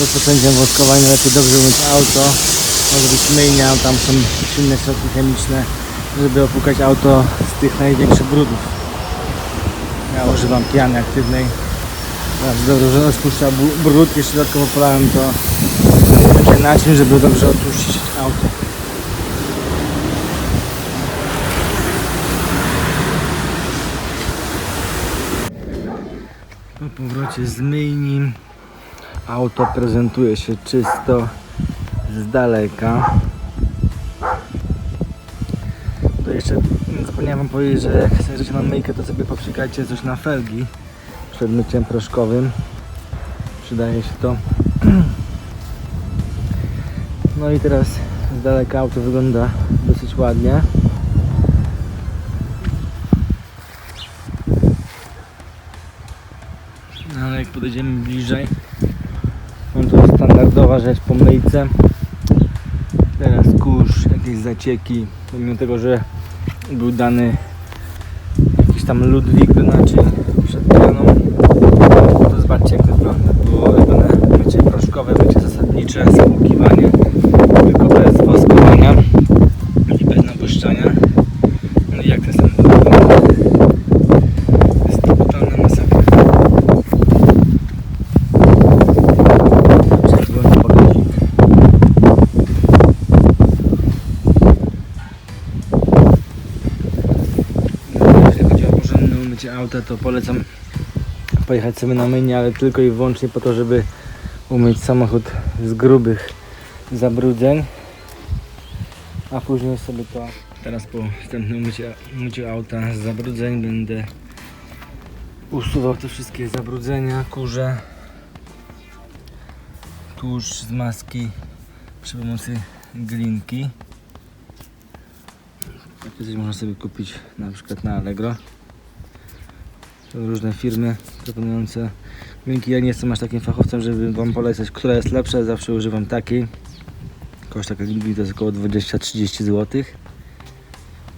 rozpoczęciem woskowania lepiej dobrze umyć auto. Może być myjnia, tam są silne środki chemiczne, żeby opłukać auto z tych największych brudów. Ja używam piany aktywnej. Bardzo dobrze, że rozpuszcza brud. Jeszcze dodatkowo polałem to takie naczyń, żeby dobrze odpuścić auto. Po powrocie z myjni auto prezentuje się czysto z daleka. To jeszcze zapomniałem wam powiedzieć, że jak zajrzycie na myjkę, to sobie poprzykajcie coś na felgi przed myciem proszkowym. Przydaje się to. No i teraz z daleka auto wygląda dosyć ładnie. No, ale jak podejdziemy bliżej, standardowa rzecz po myjce. Teraz kurz, jakieś zacieki, pomimo tego, że był dany jakiś tam Ludwik do naczyń przed pianą, to zobaczcie jak wygląda. Było robione proszkowe, zasadnicze, spłukiwanie, tylko bez woskowania i bez nabłyszczania. No i jak to jest tam wygląda? Jest to totalna masakra. Przegląd bagażnik. Jeżeli chodzi o auta, to polecam pojechać sobie na myjnię, ale tylko i wyłącznie po to, żeby umyć samochód z grubych zabrudzeń. A później sobie to teraz po wstępnym umyciu, umyciu auta z zabrudzeń będę usuwał te wszystkie zabrudzenia, kurze, tłuszcz z maski przy pomocy glinki. Takie coś można sobie kupić na przykład na Allegro. Różne firmy proponujące glinki. Ja nie jestem aż takim fachowcem, żeby Wam polecać, która jest lepsza. Zawsze używam takiej. Koszt takiej glinki to jest około 20-30 zł.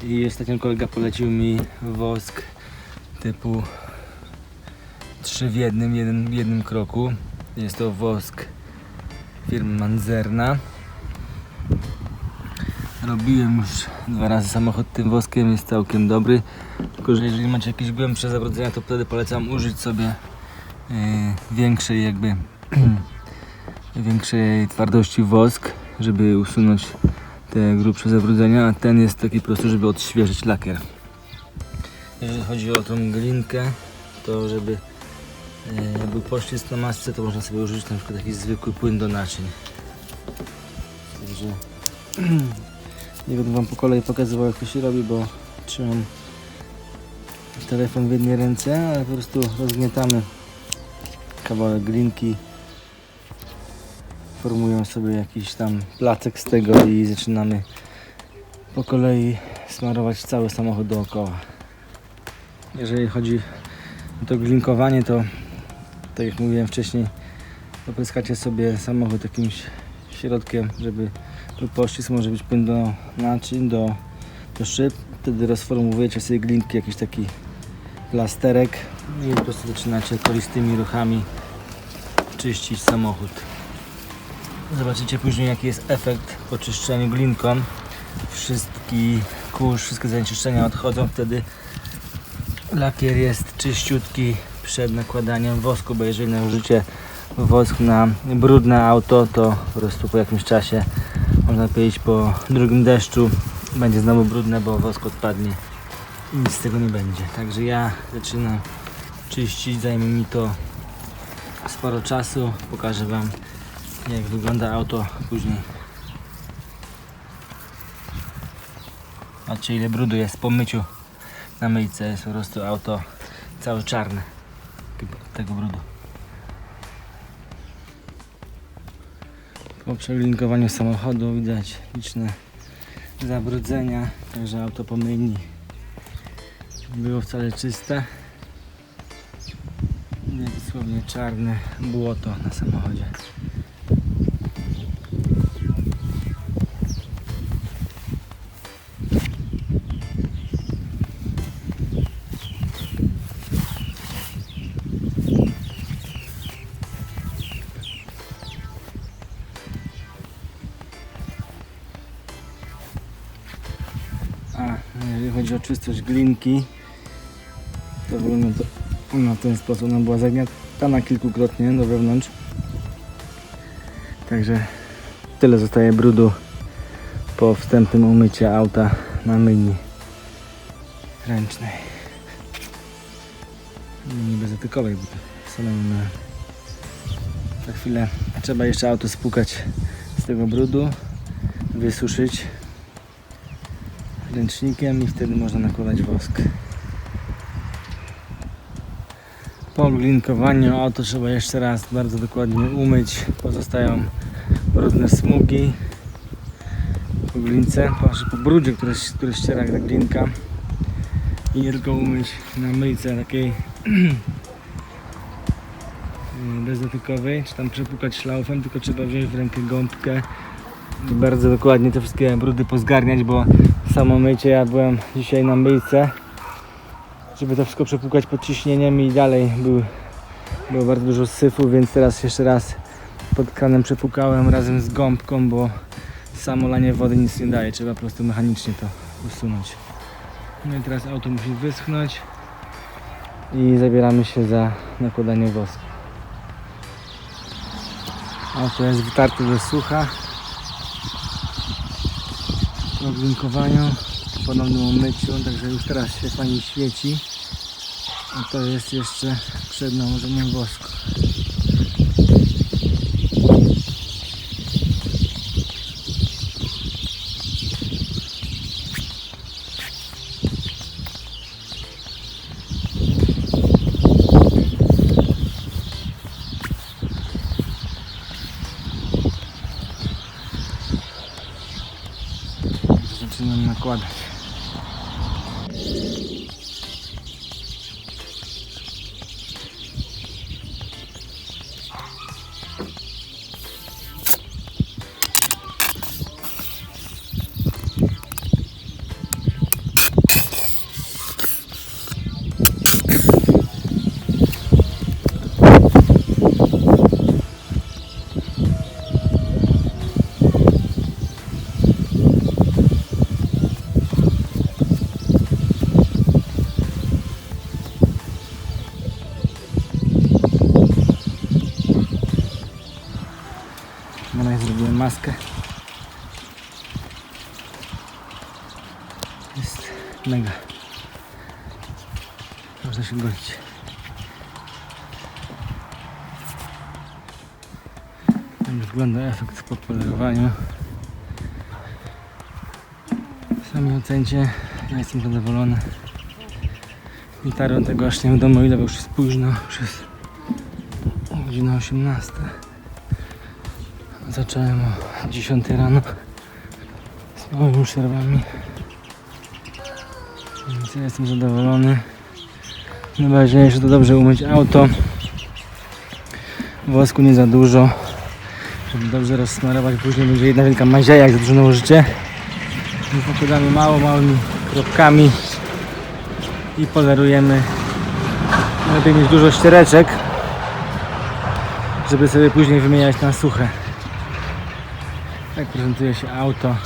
I ostatnio kolega polecił mi wosk typu 3 w jednym, jeden, w jednym kroku. Jest to wosk firmy Manzerna. Robiłem już dwa razy samochód tym woskiem, jest całkiem dobry. Tylko, że jeżeli macie jakieś głębsze zabrudzenia, to wtedy polecam użyć sobie yy, większej jakby większej twardości wosk, żeby usunąć te grubsze zabrudzenia, a ten jest taki po prostu, żeby odświeżyć lakier. Jeżeli chodzi o tą glinkę, to żeby e, był poślizg na masce, to można sobie użyć na przykład jakiś zwykły płyn do naczyń. Także nie będę Wam po kolei pokazywał jak to się robi, bo trzymam telefon w jednej ręce, ale po prostu rozgniatamy kawałek glinki formują sobie jakiś tam placek z tego i zaczynamy po kolei smarować cały samochód dookoła. Jeżeli chodzi o to glinkowanie, to tak jak mówiłem wcześniej, opryskacie sobie samochód jakimś środkiem, żeby był poślizg, może być płyn do naczyń, do, do szyb. Wtedy rozformowujecie sobie glinki, jakiś taki plasterek i po prostu zaczynacie kolistymi ruchami czyścić samochód. Zobaczycie później jaki jest efekt po czyszczeniu glinką. Wszystki kurz, wszystkie zanieczyszczenia odchodzą, wtedy lakier jest czyściutki przed nakładaniem wosku, bo jeżeli nałożycie wosk na brudne auto, to po prostu po jakimś czasie, można powiedzieć po drugim deszczu, będzie znowu brudne, bo wosk odpadnie i nic z tego nie będzie. Także ja zaczynam czyścić, zajmie mi to sporo czasu, pokażę Wam jak wygląda auto później. Patrzcie ile brudu jest po myciu na myjce. Jest po prostu auto całe czarne tego brudu. Po przeglinkowaniu samochodu widać liczne zabrudzenia, także auto po było wcale czyste. Dosłownie czarne błoto na samochodzie. Chodzi o czystość glinki, to wygląda to na ten sposób. Ona była zagniatana kilkukrotnie do wewnątrz. Także tyle zostaje brudu po wstępnym umyciu auta na myjni ręcznej. Myjni bezetykowej, bo to myłem. Za chwilę trzeba jeszcze auto spłukać z tego brudu, wysuszyć ręcznikiem i wtedy można nakładać wosk. Po glinkowaniu auto trzeba jeszcze raz bardzo dokładnie umyć. Pozostają brudne smugi po glince, po, brudzie, który, który ściera ta glinka. I nie tylko umyć na myjce takiej bezdotykowej, czy tam przepukać szlaufem, tylko trzeba wziąć w rękę gąbkę i bardzo dokładnie te wszystkie brudy pozgarniać, bo samo mycie, ja byłem dzisiaj na myjce, żeby to wszystko przepukać pod ciśnieniem i dalej był, było bardzo dużo syfu, więc teraz jeszcze raz pod kranem przepukałem razem z gąbką, bo samo lanie wody nic nie daje, trzeba po prostu mechanicznie to usunąć. No i teraz auto musi wyschnąć i zabieramy się za nakładanie wosku. Auto jest wytarte do sucha po ponownym umyciu, także już teraz się fajnie świeci. A to jest jeszcze przed nałożeniem wosku. Zaczynam Jest mega. Można się golić. Tak wygląda efekt po polerowaniu. Sami ocencie. Ja jestem zadowolony. Dotarłem tego aż nie wiadomo ile, bo już jest późno. Już jest godzina 18. Zacząłem o 10 rano z małymi przerwami. Więc ja jestem zadowolony. Najważniejsze to dobrze umyć auto. Wosku nie za dużo. Żeby dobrze rozsmarować, później będzie jedna wielka mazieja, jak za dużo nałożycie. Więc nakładamy mało, małymi kropkami i polerujemy. Lepiej mieć dużo ściereczek, żeby sobie później wymieniać na suche. Tak prezentuje się auto.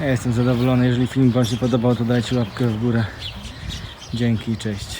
Ja jestem zadowolony. Jeżeli film Wam się podobał, to dajcie łapkę w górę. Dzięki i cześć.